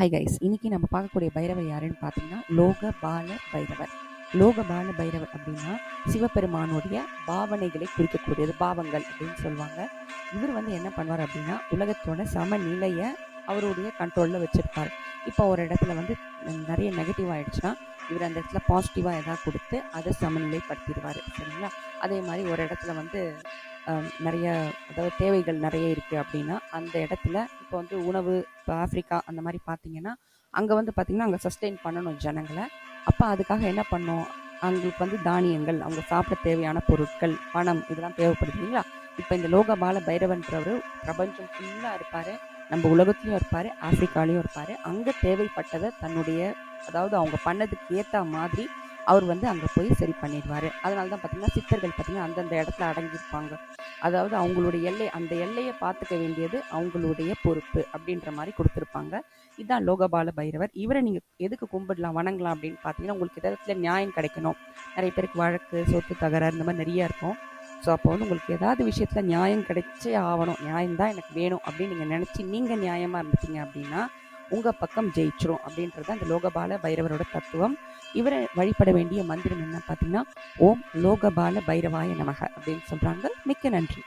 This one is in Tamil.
ஹை கைஸ் இன்னைக்கு நம்ம பார்க்கக்கூடிய பைரவர் யாருன்னு பார்த்தீங்கன்னா லோக பால பைரவர். லோக பால பைரவர் அப்படின்னா சிவபெருமானுடைய பாவனைகளை குறிக்கக்கூடியது பாவங்கள் அப்படின்னு சொல்லுவாங்க. இவர் வந்து என்ன பண்ணுவார் அப்படின்னா உலகத்தோட சமநிலையை அவருடைய கண்ட்ரோலில் வச்சிருப்பார். இப்போ ஒரு இடத்துல வந்து நிறைய நெகட்டிவ் ஆகிடுச்சுன்னா இவர் அந்த இடத்துல பாசிட்டிவாக எதாவது கொடுத்து அதை சமநிலைப்படுத்திடுவார். சரிங்களா? அதே மாதிரி ஒரு இடத்துல வந்து நிறைய அதாவது தேவைகள் நிறைய இருக்குது அப்படின்னா அந்த இடத்துல இப்போ வந்து உணவு இப்போ ஆஃப்ரிக்கா அந்த மாதிரி பார்த்தீங்கன்னா அங்கே வந்து பார்த்திங்கன்னா அங்கே சஸ்டெயின் பண்ணணும் ஜனங்களை. அப்போ அதுக்காக என்ன பண்ணோம் அவங்களுக்கு வந்து தானியங்கள் அவங்க சாப்பிட தேவையான பொருட்கள் பணம் இதெல்லாம் தேவைப்படுது இல்லைங்களா? இப்போ இந்த லோகபால பைரவன்றவர் பிரபஞ்சம் ஃபுல்லாக இருப்பார். நம்ம உலகத்துலையும் இருப்பார் ஆப்பிரிக்காலையும் இருப்பார். அங்கே தேவைப்பட்டதை தன்னுடைய அதாவது அவங்க பண்ணதுக்கு ஏற்ற மாதிரி அவர் வந்து அங்கே போய் சரி பண்ணிடுவார். அதனால தான் பார்த்தீங்கன்னா சித்தர்கள் பார்த்தீங்கன்னா அந்தந்த இடத்துல அடங்கியிருப்பாங்க. அதாவது அவங்களுடைய எல்லை அந்த எல்லையை பார்த்துக்க வேண்டியது அவங்களுடைய பொறுப்பு அப்படின்ற மாதிரி கொடுத்துருப்பாங்க. இதுதான் லோகபால பைரவர். இவரை நீங்கள் எதுக்கு கும்பிடலாம் வணங்கலாம் அப்படின்னு பார்த்தீங்கன்னா உங்களுக்கு இடத்துல நியாயம் கிடைக்கணும். நிறைய பேருக்கு வழக்கு சொத்து தகராறு இந்த மாதிரி நிறைய இருக்கும். ஸோ அப்போ வந்து உங்களுக்கு ஏதாவது விஷயத்தில் நியாயம் கிடைச்சே ஆகணும். நியாயம் தான் எனக்கு வேணும் அப்படின்னு நீங்கள் நினச்சி நீங்கள் நியாயமாக இருந்துட்டீங்க அப்படின்னா உங்கள் பக்கம் ஜெயிச்சிரும் அப்படின்றது அந்த லோகபால பைரவரோட தத்துவம். இவரை வழிபட வேண்டிய மந்திரம் என்ன பார்த்தீங்கன்னா ஓம் லோகபால பைரவாய நமக அப்படின்னு சொல்கிறாங்க மிக்க நன்றி.